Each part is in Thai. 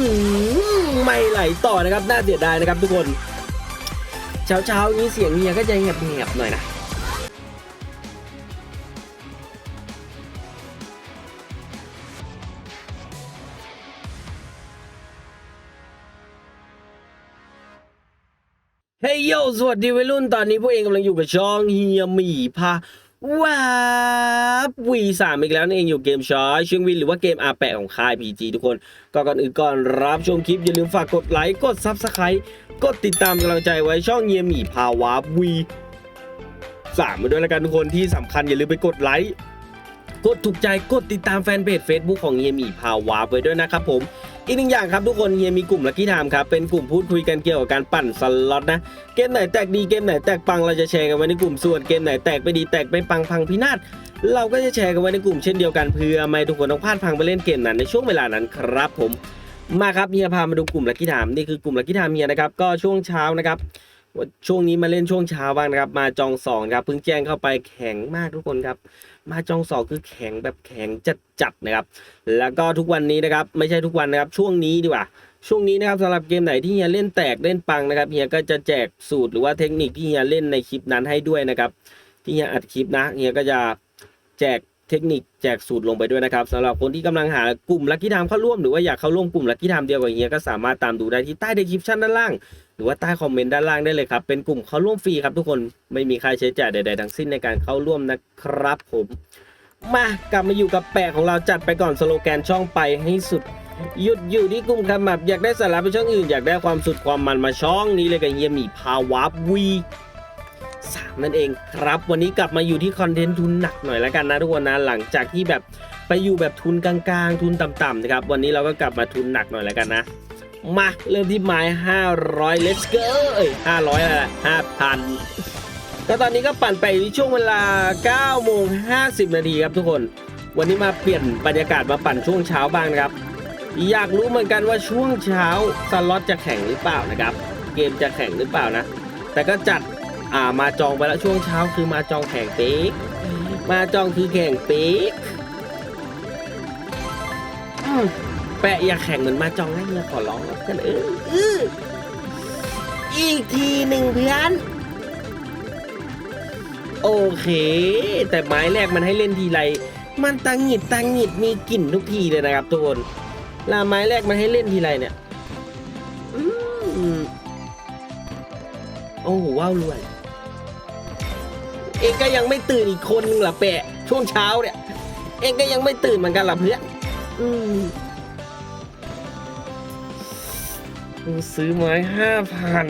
อไม่ไหลต่อนะครับน่าเสียดายนะครับทุกคน เช้าเช้านี้เสียงเฮียก็จะแหบๆหน่อยนะเฮ้ยโยสวัสดีวัยรุ่นตอนนี้พวกเองกำลังอยู่กับช่องเฮียหมีพา ว้าบวีสามอีกแล้วนั่นเองอยู่เกมช้อยชียงวินหรือว่าเกมอาแปะของค่ายพีจีทุกคนก็ก่อนอื่นก่อนรับชมคลิป อย่าลืมฝากกดไลค์ กดซับสไครต์กดติดตามกำลังใจไว้ช่องเฮียมีพาวาบวีสามมาด้วยแล้วกันทุกคนที่สำคัญอย่าลืมไปกดไลค์ กดถูกใจกดติดตามแฟนเพจ Facebook ของเฮียมีพาวาไว้ด้วยนะครับผม อีกหนึ่งอย่างครับทุกคนเฮียมีกลุ่มลักกี้ไทม์ครับเป็นกลุ่มพูดคุยกันเกี่ยวกับการปั่นสล็อตนะเกมไหนแตกดีเกมไหนแตกปังเราจะแชร์กันไว้ในกลุ่มส่วนเกมไหนแตกไปดีแตกไปปังพังพินาศเราก็จะแชร์กันไว้ในกลุ่มเช่นเดียวกันเพื่อไม่ทุกคนต้องพลาดพังไปเล่นเกมนั้นในช่วงเวลานั้นครับผมมาครับเฮียพามาดูกลุ่มลักกี้ไทม์นี่คือกลุ่มลักกี้ไทม์เฮียนะครับก็ช่วงเช้านะครับ ช่วงนี้มาเล่นช่วงเช้าบ้างนะครับ มาจองสองครับเพิ่งแจ้งเข้าไปแข็งมากทุกคนครับ มาจองสองคือแข็งแบบแข็งจัดๆนะครับ แล้วก็ทุกวันนี้นะครับ ไม่ใช่ทุกวันนะครับ ช่วงนี้ดีกว่า ช่วงนี้นะครับสำหรับเกมไหนที่เฮียเล่นแตกเล่นปังนะครับเฮียก็จะแจกสูตรหรือว่าเทคนิคที่เฮียเล่นในคลิปนั้นให้ด้วยนะครับ ที่เฮียอัดคลิปนะเฮียก็จะแจกเทคนิคแจกสูตรลงไปด้วยนะครับสำหรับคนที่กำลังหากลุ่มลักกี้ไทม์เข้าร่วมหรือว่าอยากเข้าร่วมกลุ่มลักกี้ไทม์เดียวกับเฮียก็สามารถตามดูได้ที่ใต้ดีคริปชั่นด้านล่าง รือว่าใต้คอมเมนต์ด้านล่างได้เลยครับ เป็นกลุ่มเข้าร่วมฟรีครับทุกคน ไม่มีค่าใช้จ่ายใด ๆ ทั้งสิ้นในการเข้าร่วมนะครับผม มากลับมาอยู่กับแปะของเราจัดไปก่อนสโลแกนช่องไปให้สุด หยุดอยู่ที่กลุ่มคำแบบอยากได้สาระไปช่องอื่น อยากได้ความสุดความมันมาช่องนี้เลยกับเฮียหมีพาวาวีสามนั่นเองครับ วันนี้กลับมาอยู่ที่คอนเทนต์ทุนหนักหน่อยแล้วกันนะทุกคนนะหลังจากที่แบบไปอยู่แบบทุนกลางๆ ทุนต่ำๆนะครับวันนี้เราก็กลับมาทุนหนักหน่อยแล้วกันนะ มาเริ่มที่ไม้500 let's go เอ้ย500อะไร5,000ก็ตอนนี้ก็ปั่นไปช่วงเวลา9โมง50 นาทีครับทุกคน วันนี้มาเปลี่ยนบรรยากาศมาปั่นช่วงเช้าบ้างนะครับ อยากรู้เหมือนกันว่าช่วงเช้าสล็อตจะแข่งหรือเปล่านะครับ เกมจะแข่งหรือเปล่านะ แต่ก็จัดอ่ามาจองไปแล้วช่วงเช้าคือมาจองแข่งเป๊กมาจองคือแข่งเป๊ก แปะอย่าแข่งเหมือนมาจองนะเฮียขอร้องแล้วกันเออเอออีกทีหนึ่งเพื่อนโอเค แต่ไม้แรกมันให้เล่นทีไร มันตังหงิดตังหงิดมีกลิ่นทุกทีเลยนะครับทุกคนลาไม้แรกมันให้เล่นทีไรเนี่ยอืมโอ้โหว้าวรวย เองก็ยังไม่ตื่นอีกคนนึงหรอแปะ ช่วงเช้าเนี่ย เองก็ยังไม่ตื่นเหมือนกันหรอเพื่อนอืม กูซื้อไม้ห้าพัน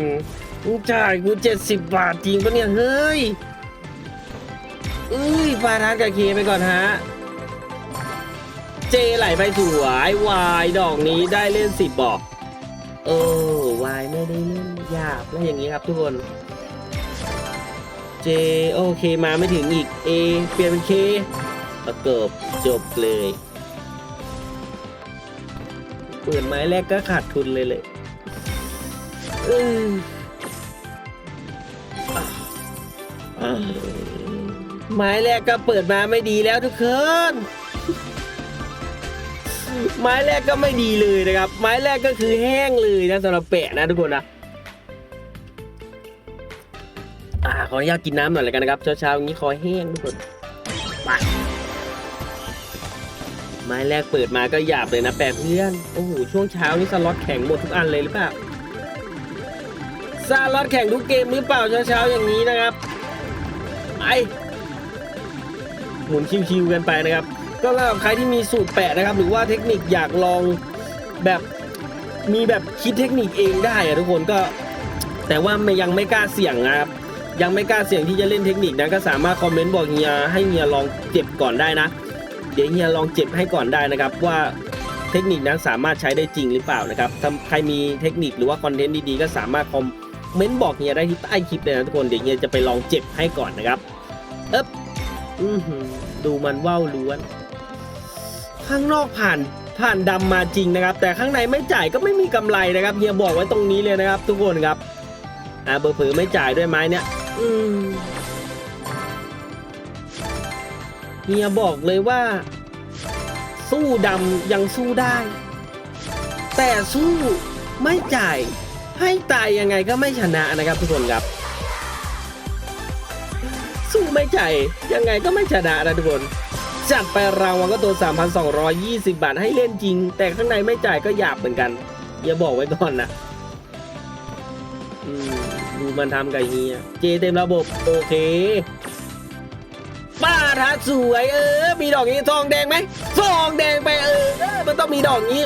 กูจ่ายกูเจ็ดสิบบาทจริงปะเนี่ย เฮ้ยเอ้ยฟาทานกับเคไปก่อนฮะ เจไหลไปสวยวายดอกนี้ได้เล่นสิบบอก เออวายไม่ได้เล่นหยาบแล้วอย่างนี้ครับทุกคน เจโอเคมาไม่ถึงอีก A เปลี่ยนเป็น K ประกบจบเลย เปิดไม้แรกก็ขาดทุนเลยเลย ไม้แรกก็เปิดมาไม่ดีแล้วทุกคนไม้แรกก็ไม่ดีเลยนะครับ ไม้แรกก็คือแห้งเลยนะสำหรับแปะนะทุกคนนะอ่าขออนุญาตกินน้ำหน่อยแล้วกันนะครับเช้าๆอย่างนี้คอแห้งทุกคนไปไม้แรกเปิดมาก็หยาบเลยนะแปะเพื่อนโอ้โหช่วงเช้านี่สล็อตแข็งหมดทุกอันเลยหรือเปล่า สล็อตแข็งทุกเกมหรือเปล่าเช้าๆอย่างนี้นะครับ ไป หมุนชิวๆกันไปนะครับ ก็สำหรับใครที่มีสูตรแปะนะครับ หรือว่าเทคนิคอยากลองแบบมีแบบคิดเทคนิคเองได้อะทุกคนก็ แต่ว่าไม่ยังไม่กล้าเสี่ยงนะครับยังไม่กล้าเสี่ยงที่จะเล่นเทคนิคนะก็สามารถคอมเมนต์บอกเฮียให้เฮียลองเจ็บก่อนได้นะ เดี๋ยวเฮียลองเจ็บให้ก่อนได้นะครับ ว่าเทคนิคนั้นสามารถใช้ได้จริงหรือเปล่านะครับถ้าใครมีเทคนิคหรือว่าคอนเทนต์ดีๆก็สามารถคอม เม้นบอกเฮียได้ที่ใต้คลิปเลยนะทุกคนเดี๋ยวเฮียจะไปลองเจ็บให้ก่อนนะครับเอ๊บอื้อหือดูมันว่าวล้วน ข้างนอกผ่านผ่านดำมาจริงนะครับ แต่ข้างในไม่จ่ายก็ไม่มีกำไรนะครับเฮียบอกไว้ตรงนี้เลยนะครับ ทุกคนครับอ่าเบอร์เผลอไม่จ่ายด้วยไม้เนี่ยอืมเฮียบอกเลยว่า สู้ดำยังสู้ได้ แต่สู้ไม่จ่าย ให้ตายยังไงก็ไม่ชนะนะครับทุกคนครับ สู้ไม่ใจยังไงก็ไม่ชนะนะทุกคนจัดไปรางวัลก็ตัว 3,220 บาทให้เล่นจริง แต่ข้างในไม่จ่ายก็หยาบเหมือนกัน อย่าบอกไว้ก่อนนะอดูมันทำกับเฮียเจเต็มระบบ โอเคป้าทัดสวยเออ มีดอกนี้ทองแดงไหมทองแดงไปเออ มันต้องมีดอกนี้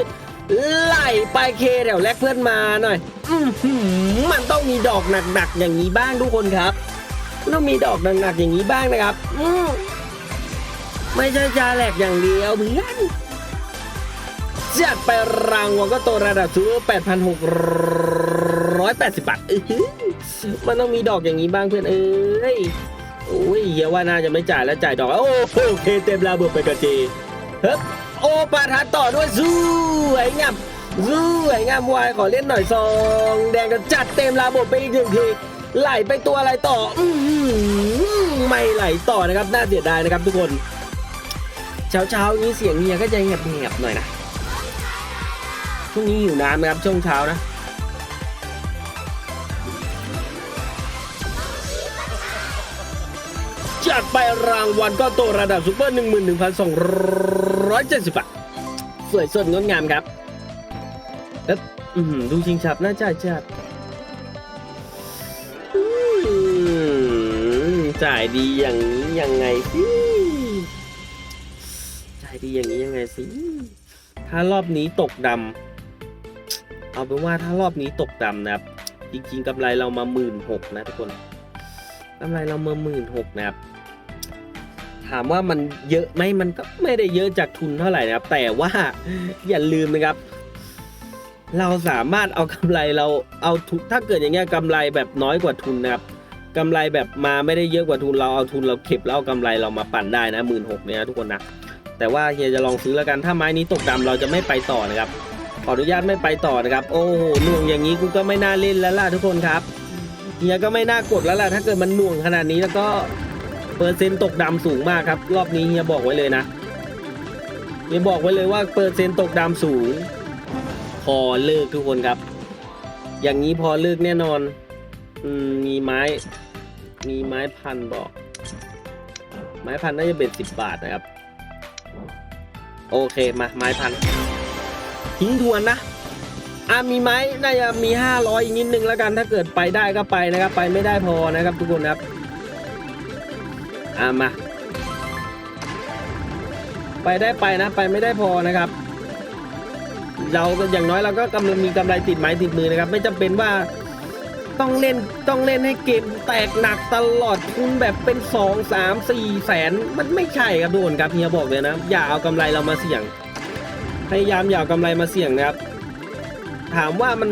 ไล่ไปเคแถวแรกเพื่อนมาหน่อย อือหือมันต้องมีดอกหนักๆอย่างนี้บ้างทุกคนครับ ต้องมีดอกหนักๆอย่างนี้บ้างนะครับ อืมไม่ใช่จาแหลกอย่างเดียวเพื่อนจัดไปรางวัลก็โตระดับซูเปอร์8,680บาทอื้อหือมันต้องมีดอกอย่างนี้บ้างเพื่อนเอ้ยโอ้ยเฮียว่าน่าจะไม่จ่ายแล้วจ่ายดอก โอ้โอเคเต็มระบบไปกับเจเฮ้ย โอปาทัดต่อด้วยสู้ไอ้งามสู้ไอ้งามวายขอเล่นหน่อยซอง แดงก็จัดเต็มระบบไปอีกหนึ่งทีไหลไปตัวอะไรต่อ อื้อหือไม่ไหลต่อนะครับน่าเสียดายนะครับทุกคน เช้าเช้านี้เสียงเฮียก็จะแหบๆหน่อยนะช่วงนี้หิวน้ำนะครับช่วงเช้านะ จัดไปรางวัลก็โตระดับซูเปอร์ 11,270 บาท สวยสดงดงามครับ แล้วดูชิงฉับน่าจ่ายจัดจ่ายดีอย่างนี้ยังไงสิ จ่ายดีอย่างนี้ยังไงสิ ถ้ารอบนี้ตกดำเอาเป็นว่าถ้ารอบนี้ตกดำนะครับ จริงๆกำไรเรามาหมื่นหกนะทุกคนกำไรเรามาหมื่นหกนะครับ ถามว่ามันเยอะไหมมันก็ไม่ได้เยอะจากทุนเท่าไหร่นะครับ แต่ว่าอย่าลืมนะครับ เราสามารถเอากำไรเราเอาทุนถ้าเกิดอย่างเงี้ยกำไรแบบน้อยกว่าทุนนะครับกำไรแบบมาไม่ได้เยอะกว่าทุนเราเอาทุนเราเก็บแล้วเอากำไรเรามาปั่นได้นะหมื่นหกเนี่ยทุกคนนะแต่ว่าเฮียจะลองซื้อแล้วกันถ้าไม้นี้ตกดำเราจะไม่ไปต่อนะครับขออนุญาตไม่ไปต่อนะครับ โอ้โหหน่วงอย่างนี้กูก็ไม่น่าเล่นแล้วล่ะทุกคนครับเฮียก็ไม่น่ากดแล้วล่ะถ้าเกิดมันหน่วงขนาดนี้แล้วก็ เปอร์เซ็นต์ตกดำสูงมากครับ รอบนี้เฮียบอกไว้เลยนะเฮียบอกไว้เลยว่าเปอร์เซ็นต์ตกดำสูง พอเลิกทุกคนครับ อย่างนี้พอเลิกแน่นอนอืมมีไม้ มีไม้พันบอก ไม้พันน่าจะเบ็ดสิบบาทนะครับ โอเคมาไม้พันทิ้งทวนนะอะมีไหมน่าจะมี500อีกนิดนึงแล้วกันถ้าเกิดไปได้ก็ไปนะครับ ไปไม่ได้พอนะครับทุกคนครับ อะมา ไปได้ไปนะ ไปไม่ได้พอนะครับ เราอย่างน้อยเราก็กำลังมีกำไรติดไม้ติดมือนะครับ ไม่จำเป็นว่าต้องเล่นต้องเล่นให้เกมแตกหนักตลอดทุนแบบเป็น 2 3 4 แสน มันไม่ใช่ครับทุกคนครับเฮียบอกเลยนะ อย่าเอากำไรเรามาเสี่ยง พยายามอย่าเอากำไรมาเสี่ยงนะครับ ถามว่ามัน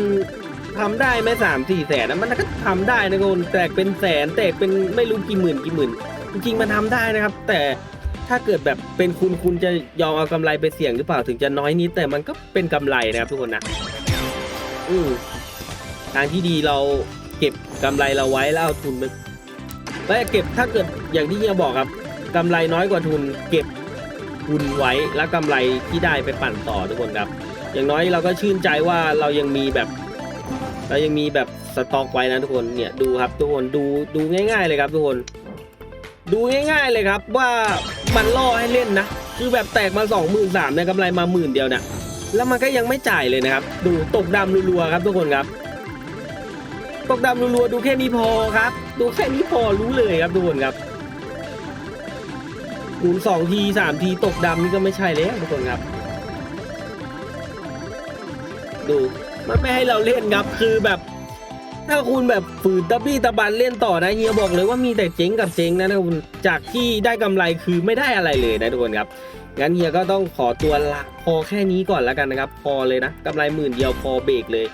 ทำได้ไหมสามสี่แสนนะมันก็ทำได้นะคุณแตกเป็นแสนแตกเป็นไม่รู้กี่หมื่นกี่หมื่น จริงๆมันทำได้นะครับ แต่ถ้าเกิดแบบเป็นคุณคุณจะยอมเอากำไรไปเสี่ยงหรือเปล่าถึงจะน้อยนิดแต่มันก็เป็นกำไรนะครับทุกคนนะอืทางที่ดีเราเก็บกำไรเราไว้แล้วเอาทุนไปแล้วเก็บถ้าเกิดอย่างที่เฮียบอกครับกำไรน้อยกว่าทุน เก็บทุนไว้แล้วกำไรที่ได้ไปปั่นต่อทุกคนครับ อย่างน้อยเราก็ชื่นใจว่าเรายังมีแบบ เรายังมีแบบสต็อกไว้นะทุกคนเนี่ยดูครับทุกคนดูดูง่าย ๆ เลยครับทุกคน ดูง่ายๆเลยครับว่ามันล่อให้เล่นนะ คือแบบแตกมาสองหมื่นสามเนี่ยกำไรมาหมื่นเดียวเนี่ยแล้วมันก็ยังไม่จ่ายเลยนะครับ ดูตกดำรัวๆครับทุกคนครับ ตกดำรัวๆดูแค่นี้พอครับ ดูแค่นี้พอรู้เลยครับทุกคนครับหมุนสองทีสามทีตกดำนี่ก็ไม่ใช่แล้วทุกคนครับ ดูมันไม่ให้เราเล่นครับคือแบบ ถ้าคุณแบบฝืนตะบี้ตะบันเล่นต่อนะเฮียบอกเลยว่ามีแต่เจ๊งกับเจ๊งนะทุกคนจากที่ได้กำไรคือไม่ได้อะไรเลยนะทุกคนครับงั้นเฮียก็ต้องขอตัวละพอแค่นี้ก่อนแล้วกันนะครับ พอเลยนะกำไรหมื่นเดียวพอเบรกเลย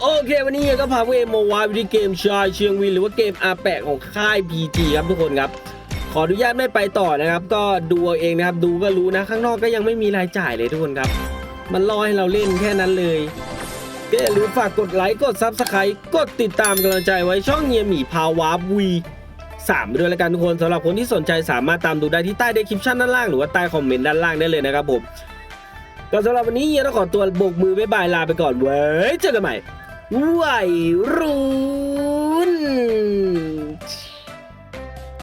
โอเค วันนี้เฮียก็พาพวกเอมาวายไปที่เกมชายเชียงวินหรือว่าเกมอาแปะของค่าย PG ครับทุกคนครับ ขออนุญาตไม่ไปต่อนะครับ ก็ดูเอาเองนะครับ ดูก็รู้นะ ข้างนอกก็ยังไม่มีรายจ่ายเลยทุกคนครับ มันรอให้เราเล่นแค่นั้นเลย ก็อย่าลืมฝากกดไลค์กดซับสไครต์กดติดตามกำลังใจไว้ช่องเฮียหมีพาวาวีสามด้วยแล้วกันทุกคนสำหรับคนที่สนใจสามารถตามดูได้ที่ใต้เดคริปชันด้านล่างหรือว่าใต้คอมเมนต์ด้านล่างได้เลยนะครับผมก็สำหรับวันนี้เฮียต้องขอตัวโบกมือบ๊ายบายลาไปก่อนเว้ยเจอกันใหม่วัยรุ่น